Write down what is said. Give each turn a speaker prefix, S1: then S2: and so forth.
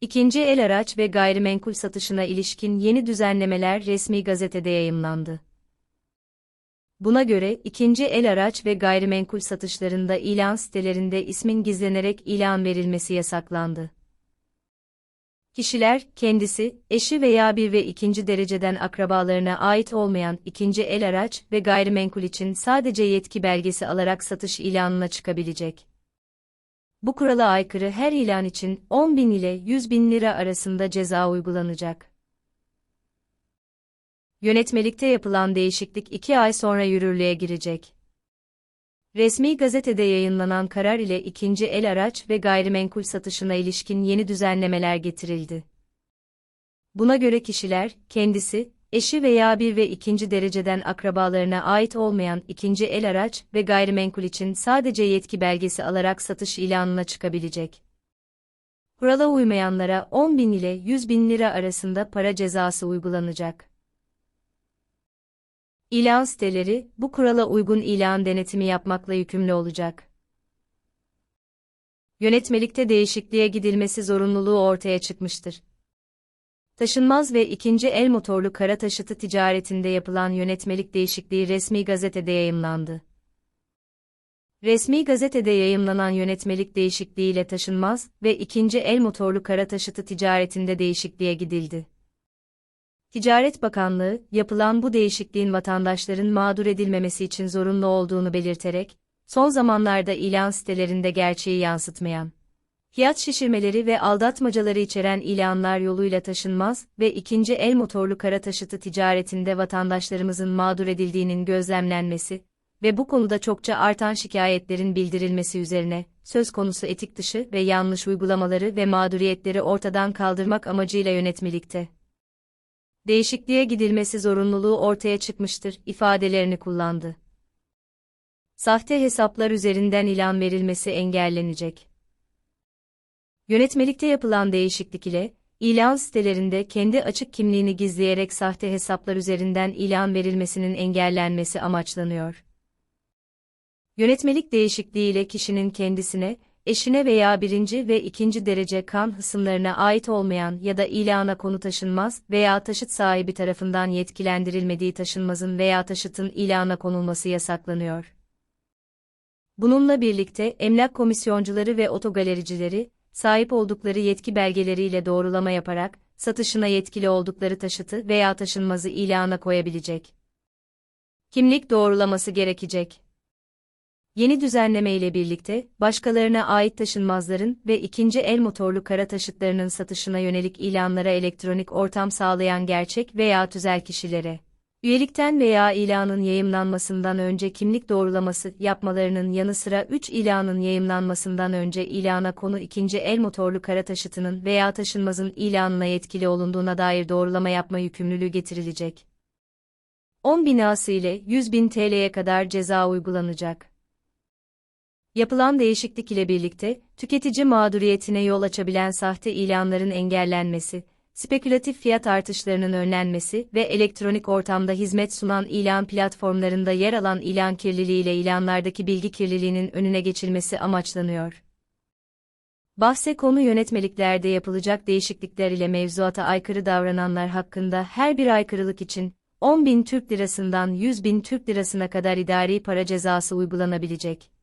S1: İkinci el araç ve gayrimenkul satışına ilişkin yeni düzenlemeler resmi gazetede yayımlandı. Buna göre ikinci el araç ve gayrimenkul satışlarında ilan sitelerinde ismin gizlenerek ilan verilmesi yasaklandı. Kişiler, kendisi, eşi veya bir ve ikinci dereceden akrabalarına ait olmayan ikinci el araç ve gayrimenkul için sadece yetki belgesi alarak satış ilanına çıkabilecek. Bu kurala aykırı her ilan için 10 bin ile 100 bin lira arasında ceza uygulanacak. Yönetmelikte yapılan değişiklik 2 ay sonra yürürlüğe girecek. Resmi gazetede yayınlanan karar ile ikinci el araç ve gayrimenkul satışına ilişkin yeni düzenlemeler getirildi. Buna göre kişiler, kendisi, eşi veya bir ve ikinci dereceden akrabalarına ait olmayan ikinci el araç ve gayrimenkul için sadece yetki belgesi alarak satış ilanına çıkabilecek. Kurala uymayanlara 10 bin ile 100 bin lira arasında para cezası uygulanacak. İlan siteleri, bu kurala uygun ilan denetimi yapmakla yükümlü olacak. Yönetmelikte değişikliğe gidilmesi zorunluluğu ortaya çıkmıştır. Taşınmaz ve ikinci el motorlu kara taşıtı ticaretinde yapılan yönetmelik değişikliği resmi gazetede yayımlandı. Resmi gazetede yayımlanan yönetmelik değişikliğiyle taşınmaz ve ikinci el motorlu kara taşıtı ticaretinde değişikliğe gidildi. Ticaret Bakanlığı, yapılan bu değişikliğin vatandaşların mağdur edilmemesi için zorunlu olduğunu belirterek, son zamanlarda ilan sitelerinde gerçeği yansıtmayan, fiyat şişirmeleri ve aldatmacaları içeren ilanlar yoluyla taşınmaz ve ikinci el motorlu kara taşıtı ticaretinde vatandaşlarımızın mağdur edildiğinin gözlemlenmesi ve bu konuda çokça artan şikayetlerin bildirilmesi üzerine, söz konusu etik dışı ve yanlış uygulamaları ve mağduriyetleri ortadan kaldırmak amacıyla yönetmelikte değişikliğe gidilmesi zorunluluğu ortaya çıkmıştır ifadelerini kullandı. Sahte hesaplar üzerinden ilan verilmesi engellenecek. Yönetmelikte yapılan değişiklik ile, ilan sitelerinde kendi açık kimliğini gizleyerek sahte hesaplar üzerinden ilan verilmesinin engellenmesi amaçlanıyor. Yönetmelik değişikliği ile kişinin kendisine, eşine veya birinci ve ikinci derece kan hısımlarına ait olmayan ya da ilana konu taşınmaz veya taşıt sahibi tarafından yetkilendirilmediği taşınmazın veya taşıtın ilana konulması yasaklanıyor. Bununla birlikte emlak komisyoncuları ve otogalericileri, sahip oldukları yetki belgeleriyle doğrulama yaparak, satışına yetkili oldukları taşıtı veya taşınmazı ilana koyabilecek. Kimlik doğrulaması gerekecek. Yeni düzenleme ile birlikte, başkalarına ait taşınmazların ve ikinci el motorlu kara taşıtlarının satışına yönelik ilanlara elektronik ortam sağlayan gerçek veya tüzel kişilere, üyelikten veya ilanın yayımlanmasından önce kimlik doğrulaması yapmalarının yanı sıra 3 ilanın yayımlanmasından önce ilana konu ikinci el motorlu kara taşıtının veya taşınmazın ilanına yetkili olunduğuna dair doğrulama yapma yükümlülüğü getirilecek. 10 binası ile 100 bin TL'ye kadar ceza uygulanacak. Yapılan değişiklik ile birlikte, tüketici mağduriyetine yol açabilen sahte ilanların engellenmesi, spekülatif fiyat artışlarının önlenmesi ve elektronik ortamda hizmet sunan ilan platformlarında yer alan ilan kirliliği ile ilanlardaki bilgi kirliliğinin önüne geçilmesi amaçlanıyor. Bahse konu yönetmeliklerde yapılacak değişiklikler ile mevzuata aykırı davrananlar hakkında her bir aykırılık için 10 bin Türk lirasından 100 bin Türk lirasına kadar idari para cezası uygulanabilecek.